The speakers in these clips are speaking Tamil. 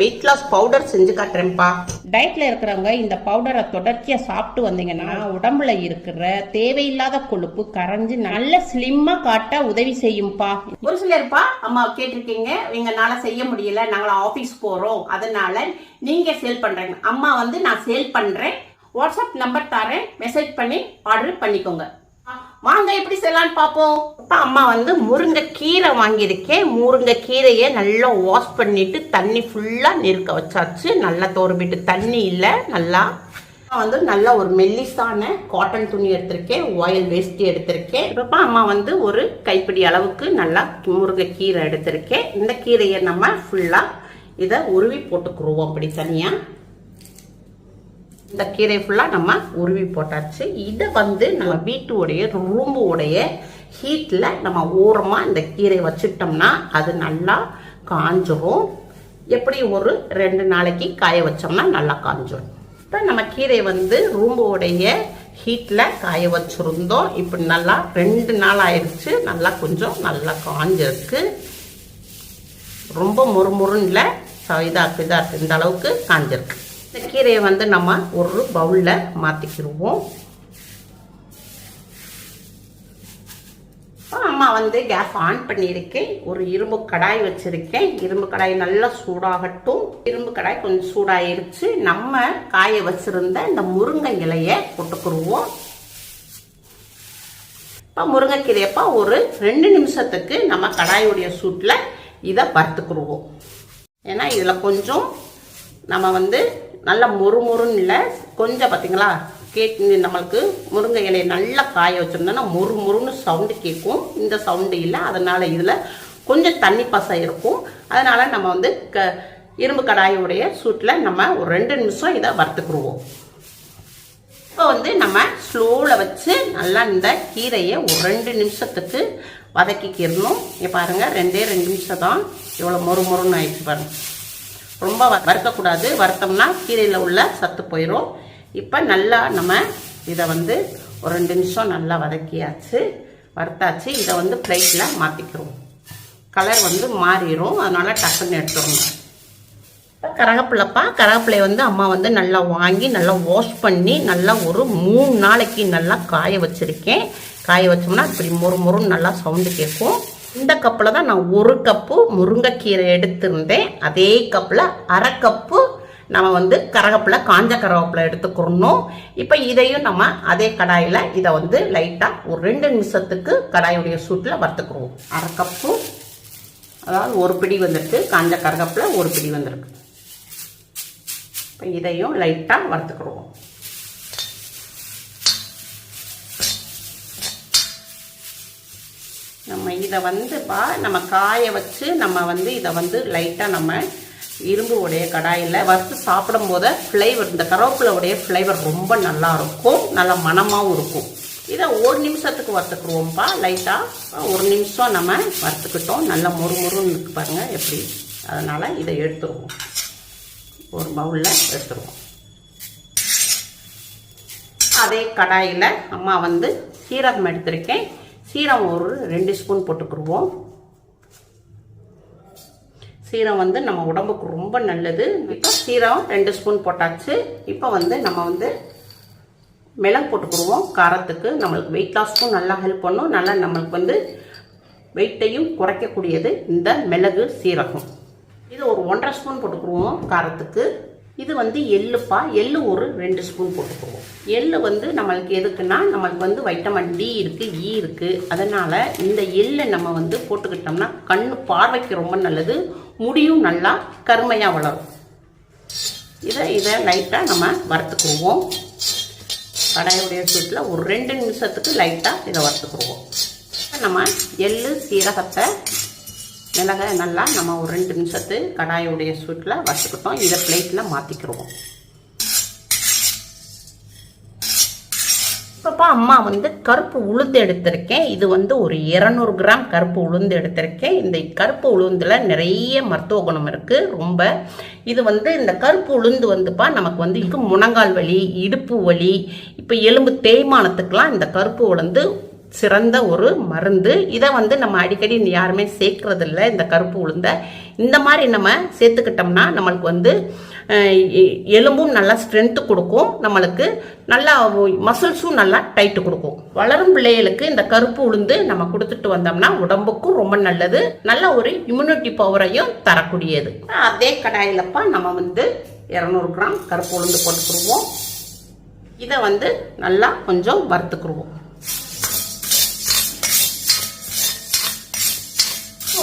வெயிட் லாஸ் பவுடர் செஞ்சு காட்டுறேன்ப்பா. டயட்ல இருக்கிறவங்க இந்த பவுடரை தொடர்ச்சியா சாப்பிட்டு வந்தீங்கன்னா உடம்புல இருக்கிற தேவையில்லாத கொழுப்பு கரைஞ்சு நல்ல ஸ்லிம்மா காட்ட உதவி செய்யும்பா. ஒரு சிலர்ப்பா அம்மா கேட்டிருக்கீங்க. எங்களால செய்ய முடியல நாங்கள் ஆபீஸ் போறோம். அதனால நீங்க சேல் பண்றீங்க. அம்மா வந்து நான் சேல் பண்றேன். வாட்ஸ்அப் நம்பர் தரேன். மெசேஜ் பண்ணி ஆர்டர் பண்ணிக்கோங்க. வாங்க எப்படி செய்யலான்னு பார்ப்போம். அப்போ அம்மா வந்து முருங்கைக்கீரை வாங்கியிருக்கேன். முருங்கைக்கீரையை நல்லா வாஷ் பண்ணிட்டு தண்ணி ஃபுல்லாக நெருக்க வச்சாச்சு. நல்லா தோறுபிட்டு தண்ணி இல்லை நல்லா. வந்து நல்லா ஒரு மெல்லிசான காட்டன் துணி எடுத்திருக்கேன். ஆயில் வேஸ்ட் எடுத்திருக்கேன். இப்போ அம்மா வந்து ஒரு கைப்பிடி அளவுக்கு நல்லா முருங்கைக்கீரை எடுத்திருக்கேன். இந்த கீரையை நம்ம ஃபுல்லாக இதை உருவி போட்டுக்குருவோம் அப்படி தனியாக இந்த கீரை ஃபுல்லாக நம்ம உருவி போட்டாச்சு. இதை வந்து நம்ம வீட்டுடைய ரூம்பு உடைய ஹீட்டில் நம்ம ஓரமாக இந்த கீரை வச்சுட்டோம்னா அது நல்லா காஞ்சிரும். எப்படி ஒரு ரெண்டு நாளைக்கு காய வச்சோம்னா நல்லா காஞ்சிரும். இப்போ நம்ம கீரை வந்து ரூம்போடைய ஹீட்டில் காய வச்சுருந்தோம். இப்போ நல்லா ரெண்டு நாள் ஆயிடுச்சு நல்லா கொஞ்சம் நல்லா காஞ்சிருக்கு. ரொம்ப முறுமுறுன்னு இல்லை. இதாக இதாக இந்த அளவுக்கு காஞ்சிருக்கு. இந்த கீரையை வந்து நம்ம ஒரு பவுலில் மாற்றிக்கிடுவோம் அம்மா வந்து கேஸ் ஆன் பண்ணியிருக்கேன். ஒரு இரும்பு கடாய் வச்சுருக்கேன். இரும்பு கடாய் நல்லா சூடாகட்டும். இரும்பு கடாய் கொஞ்சம் சூடாயிருச்சு. நம்ம காய வச்சுருந்த இந்த முருங்கை இலையை போட்டுக்கிடுவோம் இப்போ முருங்கைக்கீரையப்பா ஒரு ரெண்டு நிமிஷத்துக்கு நம்ம கடாயுடைய சூட்டில் இதை வறுத்துக்கிடுவோம் ஏன்னா இதில் கொஞ்சம் நம்ம வந்து நல்ல முறுமுறுன்னு இல்லை. கொஞ்சம் பார்த்தீங்களா? கேக் நம்மளுக்கு முருங்கை இலையை நல்லா காய வச்சுருந்தோம்னா மொறு மொறுன்னு சவுண்டு கேட்கும். இந்த சவுண்டு இல்லை. அதனால் இதில் கொஞ்சம் தண்ணி பசை இருக்கும். அதனால் நம்ம வந்து க இரும்பு கடாயுடைய சூட்டில் நம்ம ஒரு ரெண்டு நிமிஷம் இதை வறுத்துக்குருவோம் இப்போ வந்து நம்ம ஸ்லோவில் வச்சு நல்லா இந்த கீரையை ஒரு ரெண்டு நிமிஷத்துக்கு வதக்கிக்கிடணும். இங்கே பாருங்கள் ரெண்டே ரெண்டு நிமிஷம் தான். இவ்வளோ மொறு மொறுன்னு ஆயிடுச்சு பாருங்கள் ரொம்ப வ- வறுக்கக்கூடாது வறுத்தோம்னா கீரையில் உள்ள சத்து போயிடும் இப்போ நல்லா நம்ம இதை வந்து ஒரு ரெண்டு நிமிஷம் நல்லா வதக்கியாச்சு. வறுத்தாச்சு. இதை வந்து பிளேட்டில் மாற்றிக்கிறோம் கலர் வந்து மாறிடும் அதனால் டக்குன்னு எடுத்துடணும். கரகப்பிள்ளப்பா கரகப்பிள்ளைய வந்து அம்மா வந்து நல்லா வாங்கி நல்லா வாஷ் பண்ணி நல்லா ஒரு மூணு நாளைக்கு நல்லா காய வச்சுருக்கேன். காய வச்சோம்னா இப்படி மொறு மொறுன்னு நல்லா சவுண்டு கேட்கும் இந்த கப்பில் தான் நான் ஒரு கப்பு முருங்கைக்கீரை எடுத்திருந்தேன். அதே கப்பில் அரை கப்பு நம்ம வந்து கரகப்பில் காஞ்ச கரகப்பில் எடுத்துக்கிறணும் இப்போ இதையும் நம்ம அதே கடாயில் இதை வந்து லைட்டாக ஒரு ரெண்டு நிமிஷத்துக்கு கடாயுடைய சூட்டில் வறுத்துக்கிடுவோம் அரை கப்பு அதாவது ஒரு பிடி வந்திருக்கு. காஞ்ச கரகப்பில் ஒரு பிடி வந்திருக்கு. இப்போ இதையும் லைட்டாக வறுத்துக்கிடுவோம் நம்ம இதை வந்து பா நம்ம காய வச்சு நம்ம வந்து இதை வந்து லைட்டாக நம்ம இரும்பு உடைய கடாயில் வறுத்து சாப்பிடும் போது ஃப்ளேவர் இந்த கருவேப்பிலையுடைய ஃப்ளேவர் ரொம்ப நல்லா இருக்கும். நல்லா மணமாகவும் இருக்கும். இதை ஒரு நிமிஷத்துக்கு வறுத்துக்குருவோம்ப்பா லைட்டாக ஒரு நிமிஷம் நம்ம வறுத்துக்கிட்டோம். நல்லா மொறு மொறுன்னு பாருங்கள் எப்படி? அதனால் இதை எடுத்துருவோம். ஒரு பவுலில் எடுத்துருவோம். அதே கடாயில் அம்மா வந்து சீரகம் எடுத்திருக்கேன். சீரம் ஒரு ரெண்டு ஸ்பூன் போட்டுக்குருவோம் சீரகம் வந்து நம்ம உடம்புக்கு ரொம்ப நல்லது. இப்போ சீரகம் ரெண்டு ஸ்பூன் போட்டாச்சு. இப்போ வந்து நம்ம வந்து மிளகு போட்டுக்குருவோம் காரத்துக்கு நம்மளுக்கு வெயிட் லாஸ்க்கும் நல்லா ஹெல்ப் பண்ணும். நல்லா நம்மளுக்கு வந்து வெயிட்டையும் குறைக்கக்கூடியது இந்த மிளகு சீரகம். இது ஒரு ஒன்றரை ஸ்பூன் போட்டுக்குருவோம் காரத்துக்கு. இது வந்து எள்ளுப்பா எள்ளு ஒரு ரெண்டு ஸ்பூன் போட்டுக்குவோம் எள்ளு வந்து நம்மளுக்கு எதுக்குன்னா நம்மளுக்கு வந்து வைட்டமின் டி இருக்குது ஈ e இருக்குது அதனால் இந்த எள்ளை நம்ம வந்து போட்டுக்கிட்டோம்னா கண் பார்வைக்கு ரொம்ப நல்லது முடியும் நல்லா கருமையாக வளரும். இதை இதை லைட்டாக நம்ம வறுத்துக்குருவோம். கடாயுடைய சூட்டில் ஒரு ரெண்டு நிமிஷத்துக்கு லைட்டாக இதை வறுத்துக்குருவோம். நம்ம எள்ளு சீரகத்தை மிளகாய் நல்லா நம்ம ஒரு ரெண்டு நிமிஷத்து கடாயுடைய சூட்டில் வச்சுக்கிட்டோம் இதை பிளேட்டில் மாற்றிக்கிடுவோம் இப்போ அம்மா வந்து கருப்பு உளுந்து எடுத்திருக்கேன். இது வந்து ஒரு இரநூறு கிராம் கருப்பு உளுந்து எடுத்திருக்கேன். இந்த கருப்பு உளுந்தில் நிறைய மருத்துவ குணம் இருக்குது ரொம்ப இது வந்து இந்த கருப்பு உளுந்து வந்துப்பா நமக்கு வந்து இது முழங்கால் வலி இடுப்பு வலி இப்போ எலும்பு தேய்மானத்துக்கெலாம் இந்த கருப்பு உளுந்து சிறந்த ஒரு மருந்து. இதை வந்து நம்ம அடிக்கடி யாருமே சேர்க்கறது இந்த கருப்பு உளுந்த. இந்த மாதிரி நம்ம சேர்த்துக்கிட்டோம்னா நம்மளுக்கு வந்து எலும்பும் நல்லா ஸ்ட்ரென்த்து கொடுக்கும். நம்மளுக்கு நல்லா மசில்ஸும் நல்லா டைட்டு கொடுக்கும். வளரும் பிள்ளைகளுக்கு இந்த கருப்பு உளுந்து நம்ம கொடுத்துட்டு வந்தோம்னா உடம்புக்கும் ரொம்ப நல்லது. நல்ல ஒரு இம்யூனிட்டி பவரையும் தரக்கூடியது. அதே கடாயிலப்பா நம்ம வந்து இரநூறு கிராம் கருப்பு உளுந்து போட்டுக்கிடுவோம். இதை வந்து நல்லா கொஞ்சம் வறுத்துக்கிடுவோம்.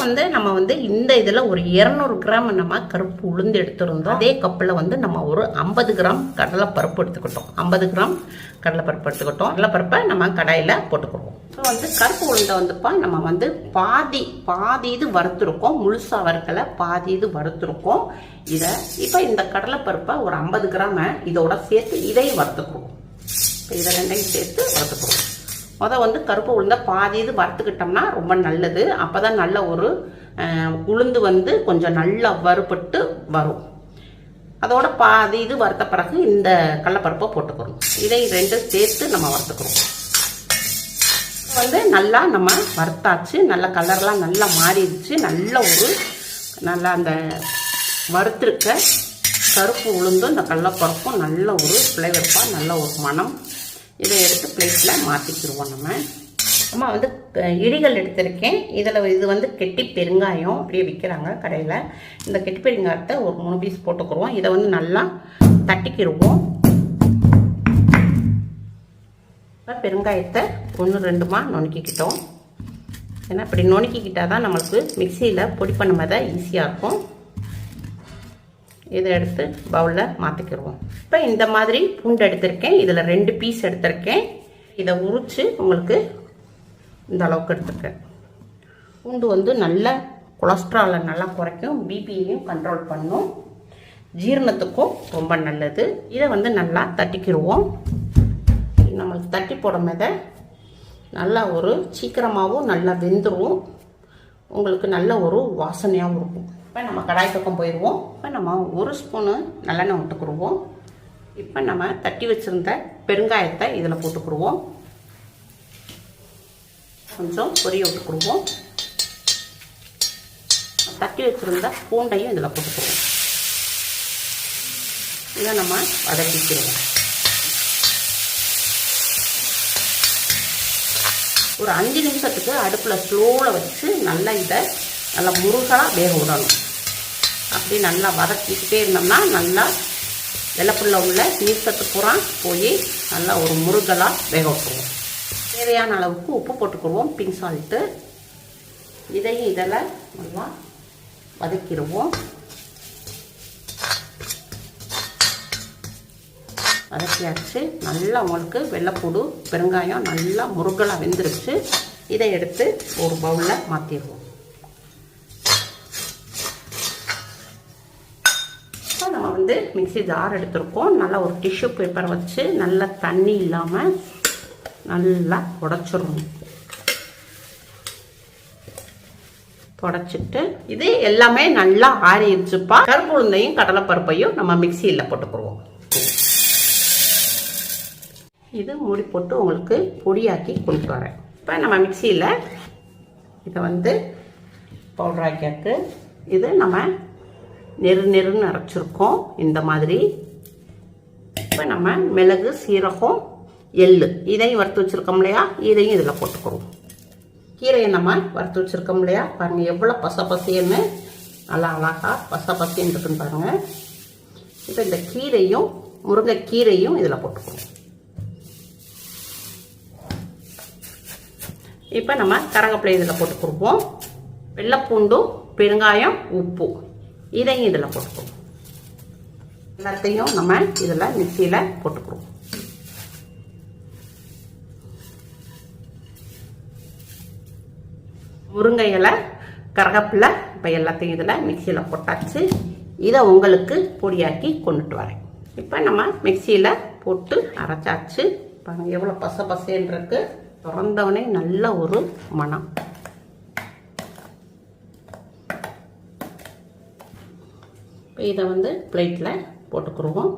வந்து நம்ம வந்து இந்த இதில் ஒரு இரநூறு கிராம் நம்ம கருப்பு உளுந்து எடுத்திருந்தோம். அதே கப்பில் வந்து நம்ம ஒரு ஐம்பது கிராம் கடலைப்பருப்பு எடுத்துக்கிட்டோம். ஐம்பது கிராம் கடலைப்பருப்பு எடுத்துக்கிட்டோம். கடலைப்பருப்பை நம்ம கடாயில் போட்டுக்கிடுவோம். ஸோ வந்து கருப்பு உளுந்தை வந்துப்பா நம்ம வந்து பாதி பாதி இது வறுத்துருக்கோம். முழுசாக வறுக்கலை பாதி இது வறுத்துருக்கோம். இதை இப்போ இந்த கடலைப்பருப்பை ஒரு ஐம்பது கிராமை இதோட சேர்த்து இதையும் வறுத்துக்குவோம் இப்போ இதை ரெண்டையும் சேர்த்து வறுத்துக்குவோம் அதை வந்து கருப்பு உளுந்த பாதி இது வறுத்துக்கிட்டோம்னா ரொம்ப நல்லது. அப்போ தான் நல்ல ஒரு உளுந்து வந்து கொஞ்சம் நல்லா வறுபட்டு வரும். அதோட பாதி இது வறுத்த பிறகு இந்த கடலப்பருப்பை போட்டுக்கிறோம். இதை ரெண்டும் சேர்த்து நம்ம வறுத்துக்கிறோம். வந்து நல்லா நம்ம வறுத்தாச்சு. நல்ல கலர்லாம் நல்லா மாறிடுச்சு. நல்ல ஒரு நல்லா அந்த வறுத்திருக்க கருப்பு உளுந்தும் இந்த கடலப்பருப்பும் நல்ல ஒரு ஃப்ளேவர்ப்பாக நல்ல ஒரு மனம் இதை எடுத்து பிளேட்டில் மாற்றிக்கிடுவோம் நம்ம. அம்மா வந்து இடிகள் எடுத்திருக்கேன். இதில் இது வந்து கெட்டி பெருங்காயம் அப்படியே விற்கிறாங்க கடையில். இந்த கெட்டி பெருங்காயத்தை ஒரு மூணு பீஸ் போட்டுக்கிடுவோம் இதை வந்து நல்லா தட்டிக்கிடுவோம் இப்போ பெருங்காயத்தை ஒன்று ரெண்டுமா நுணுக்கிக்கிட்டோம். ஏன்னா இப்படி நுணுக்கிக்கிட்டால் தான் நம்மளுக்கு மிக்சியில் பொடி பண்ணும்போது ஈஸியாக இருக்கும். இதை எடுத்து பவுலில் மாற்றிக்கிடுவோம் இப்போ இந்த மாதிரி பூண்டு எடுத்திருக்கேன். இதில் ரெண்டு பீஸ் எடுத்திருக்கேன். இதை உரித்து உங்களுக்கு இந்த அளவுக்கு எடுத்துருக்கேன் பூண்டு வந்து நல்ல கொலஸ்ட்ராலை நல்லா குறைக்கும். பிபியையும் கண்ட்ரோல் பண்ணும். ஜீரணத்துக்கும் ரொம்ப நல்லது. இதை வந்து நல்லா தட்டிக்கிடுவோம். நம்மளுக்கு தட்டி போடும் போத நல்லா ஒரு சீக்கிரமாகவும் நல்லா வெந்துடும் உங்களுக்கு நல்ல ஒரு வாசனையாகவும் இருக்கும். இப்போ நம்ம கடாய் பக்கம் போயிடுவோம். இப்போ நம்ம ஒரு ஸ்பூனு நல்லெண்ணெய் விட்டுக்குருவோம். இப்போ நம்ம தட்டி வச்சுருந்த பெருங்காயத்தை இதில் போட்டுக்குருவோம். கொஞ்சம் பொரிய விட்டுக்குருவோம். தட்டி வச்சுருந்த பூண்டையும் இதில் போட்டுக்குருவோம். இதை நம்ம வதக்கிக்கிறோம் ஒரு அஞ்சு நிமிஷத்துக்கு அடுப்பில் ஸ்லோவில் வச்சு நல்லா இதை நல்லா முருகலாக வேக விடணும். அப்படி நல்லா வதக்கிக்கிட்டே இருந்தோம்னா நல்லா வெள்ளப்புள்ள உள்ள நீர்சத்து பூரா போய் நல்லா ஒரு முருகலாக வேக விட்டுருவோம் தேவையான அளவுக்கு உப்பு போட்டுக்குருவோம். பிங்க் சால்ட்டு இதையும் இதில் நல்லா வதக்கிடுவோம். வதக்கியாச்சு. நல்லா உங்களுக்கு வெள்ளைப்பூடு பெருங்காயம் நல்லா முருகலாக வெந்துருச்சு. இதை எடுத்து ஒரு பவுலில் மாற்றிடுவோம் இப்போ நம்ம வந்து மிக்ஸி ஜார் எடுத்திருக்கோம். நல்லா ஒரு டிஷ்யூ பேப்பர் வச்சு நல்லா தண்ணி இல்லாமல் நல்லா உடச்சிடணும். உடச்சிட்டு இது எல்லாமே நல்லா ஆறிடுச்சுப்பா. கருப்பு உளுந்தையும் கடலைப்பருப்பையும் நம்ம மிக்சியில் போட்டுக்குருவோம். இது மூடி போட்டு உங்களுக்கு பொடியாக்கி கொண்டு வரேன். இப்போ நம்ம மிக்சியில் இதை வந்து பவுடர் ஆக்கியாக்கு இது நம்ம நெரு நெருன்னு அரைச்சிருக்கோம். இந்த மாதிரி. இப்போ நம்ம மிளகு சீரகம் எள்ளு. இதையும் வறுத்து வச்சுருக்கோம் இல்லையா? இதையும் இதில் போட்டுக்கிறோம். கீரையை நம்ம வறுத்து வச்சுருக்கோம் இல்லையா? பாருங்கள் எவ்வளோ பச பசேன்னு நல்லா அழகா பச பசின்னு இருக்குன்னு பாருங்கள் இப்போ இந்த கீரையும் முருங்கைக்கீரையும் இதில் போட்டுக்கிறோம். இப்போ நம்ம கரகப்பிள்ளை இதில் போட்டுக்குருவோம் வெள்ளைப்பூண்டும் பெருங்காயம் உப்பு. இதையும் இதில் போட்டுக்குவோம் எல்லாத்தையும் நம்ம இதில் மிக்சியில் போட்டுக்குருவோம் முருங்கை இலை கரகப்பில் இப்போ எல்லாத்தையும் இதில் மிக்சியில் போட்டாச்சு. இதை உங்களுக்கு பொடியாக்கி கொண்டுட்டு வரேன். இப்போ நம்ம மிக்சியில் போட்டு அரைச்சாச்சு. பாருங்க எவ்வளோ பச பசேன்னு இருக்கு. திறந்தவனே நல்ல ஒரு மனம் இப்போ இதை வந்து பிளேட்டில் போட்டுக்குருவோம்.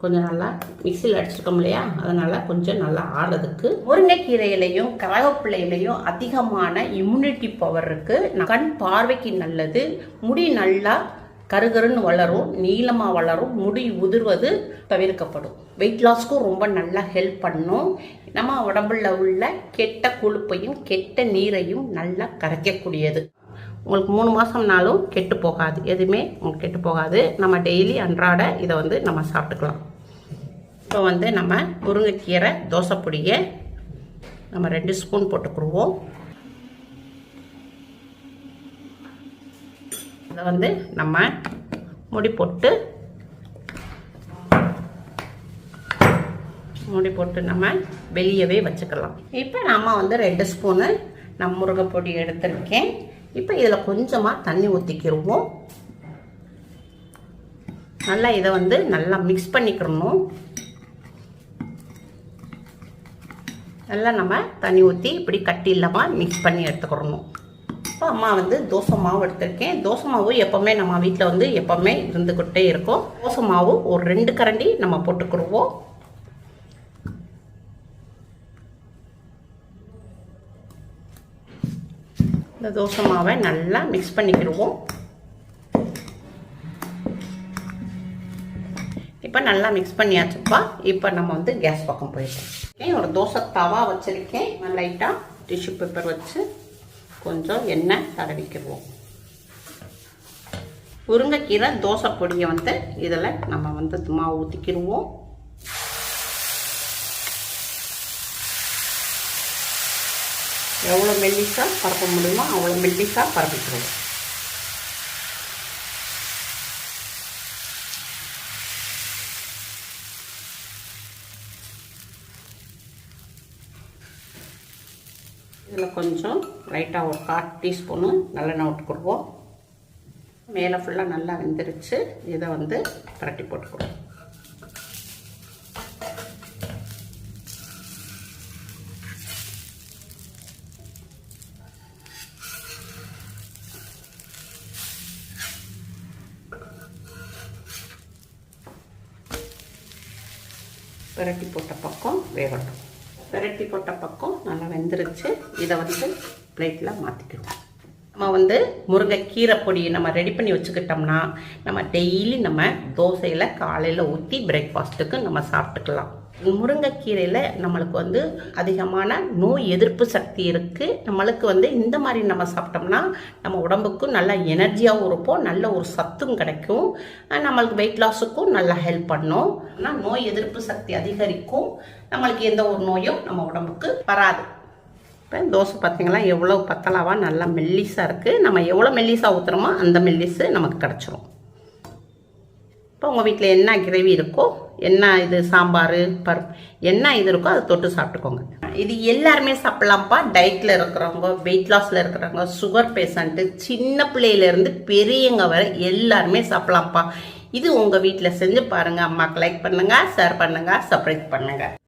கொஞ்சம் நல்லா மிக்சியில் அடிச்சிருக்கோம் இல்லையா? அதனால் கொஞ்சம் நல்லா ஆடுறதுக்கு முருங்கைக்கீரையிலையும் கரகப்பிள்ளையிலையும் அதிகமான இம்யூனிட்டி பவர் இருக்குது கண் பார்வைக்கு நல்லது. முடி நல்லா கருகருன்னு வளரும் நீளமாக வளரும் முடி உதிர்வது தவிர்க்கப்படும். வெயிட் லாஸ்க்கும் ரொம்ப நல்லா ஹெல்ப் பண்ணும். நம்ம உடம்புல உள்ள கெட்ட கொழுப்பையும் கெட்ட நீரையும் நல்லா கரைக்கக்கூடியது. உங்களுக்கு மூணு மாதம்னாலும் கெட்டு போகாது. எதுவுமே உங்களுக்கு கெட்டு போகாது. நம்ம டெய்லி அன்றாட இதை வந்து நம்ம சாப்பிட்டுக்கலாம். இப்போ வந்து நம்ம முருங்கைக்கீரை தோசைப்பொடியை நம்ம ரெண்டு ஸ்பூன் போட்டுக்கிடுவோம் இதை வந்து நம்ம முடி போட்டு மூடி போட்டு நம்ம வெளியவே வச்சுக்கலாம். இப்போ நம்ம வந்து ரெண்டு ஸ்பூனு நான் முருங்கைப்பொடி எடுத்திருக்கேன். இப்போ இதில் கொஞ்சமாக தண்ணி ஊற்றிக்கிடுவோம் நல்லா இதை வந்து நல்லா மிக்ஸ் பண்ணிக்கிறணும் நல்லா நம்ம தண்ணி ஊற்றி இப்படி கட்டி இல்லாமல் மிக்ஸ் பண்ணி எடுத்துக்கிறணும் இப்போ அம்மா வந்து தோசை மாவு எடுத்திருக்கேன். தோசை மாவு எப்போவுமே நம்ம வீட்டில் வந்து எப்போவுமே இருந்துக்கிட்டே இருக்கும். தோசை மாவு ஒரு ரெண்டு கரண்டி நம்ம போட்டுக்கிடுவோம். இந்த தோசை மாவை நல்லா மிக்ஸ் பண்ணிக்கிடுவோம். இப்போ நல்லா மிக்ஸ் பண்ணியாச்சுப்பா. இப்போ நம்ம வந்து கேஸ் பக்கம் போயிட்டோம் ஒரு தோசை தவா வச்சுருக்கேன். லைட்டாக டிஷ்யூ பேப்பர் வச்சு கொஞ்சம் எண்ணெய் தடவிக்கிடுவோம். முருங்கைக்கீரை தோசை பொடியை வந்து இதில் நம்ம வந்து மாவு ஊற்றிக்கிடுவோம் எவ்வளோ மெல்லிசா பரப்ப முடியுமோ அவ்வளோ மெல்லிசா பரப்பிக்கிறோம். இதில் கொஞ்சம் லைட்டாக ஒரு கால் டீஸ்பூனு நல்லெண்ணெய் விட்டுக்குடுவோம் மேலே ஃபுல்லாக நல்லா வெந்துருச்சு. இதை வந்து பரட்டி போட்டுக்குவோம் பிரட்டி போட்ட பக்கம் வேகட்டும். பிரட்டி போட்ட பக்கம் நல்லா வெந்துருச்சு. இதை வந்து பிளேட்டில் மாற்றிக்கிடுவோம் நம்ம வந்து முருங்கைக்கீரை பொடி நம்ம ரெடி பண்ணி வச்சுக்கிட்டோம்னா நம்ம டெய்லி நம்ம தோசையில் காலையில் ஊற்றி பிரேக்ஃபாஸ்ட்டுக்கு நம்ம சாப்பிட்டுக்கலாம். முருங்கைக்கீரையில் நம்மளுக்கு வந்து அதிகமான நோய் எதிர்ப்பு சக்தி இருக்குது நம்மளுக்கு வந்து இந்த மாதிரி நம்ம சாப்பிட்டோம்னா நம்ம உடம்புக்கும் நல்ல எனர்ஜியாகவும் இருப்போம் நல்ல ஒரு சத்தும் கிடைக்கும். நம்மளுக்கு வெயிட் லாஸுக்கும் நல்லா ஹெல்ப் பண்ணும். ஆனால் நோய் எதிர்ப்பு சக்தி அதிகரிக்கும். நம்மளுக்கு எந்த ஒரு நோயும் நம்ம உடம்புக்கு வராது. இப்போ தோசை பார்த்திங்களா எவ்வளோ பத்தலாவாக நல்லா மெல்லிஸாக இருக்குது நம்ம எவ்வளோ மெல்லிஸாக ஊற்றுறோமோ அந்த மெல்லிஸு நமக்கு கிடச்சிரும். இப்போ உங்கள் வீட்டில் என்ன கிரேவி இருக்கோ என்ன இது சாம்பார் பருப்பு என்ன இது இருக்கோ அதை தொட்டு சாப்பிட்டுக்கோங்க. இது எல்லாருமே சாப்பிட்லாம்ப்பா. டயட்டில் இருக்கிறவங்க வெயிட் லாஸில் இருக்கிறவங்க சுகர் பேஷண்ட்டு சின்ன பிள்ளையிலேருந்து பெரியவங்க வரை எல்லாருமே சாப்பிட்லாம்ப்பா. இது உங்கள் வீட்டில் செஞ்சு பாருங்கள் அம்மாவுக்கு லைக் பண்ணுங்கள் ஷேர் பண்ணுங்கள் சப்ரைஸ் பண்ணுங்கள்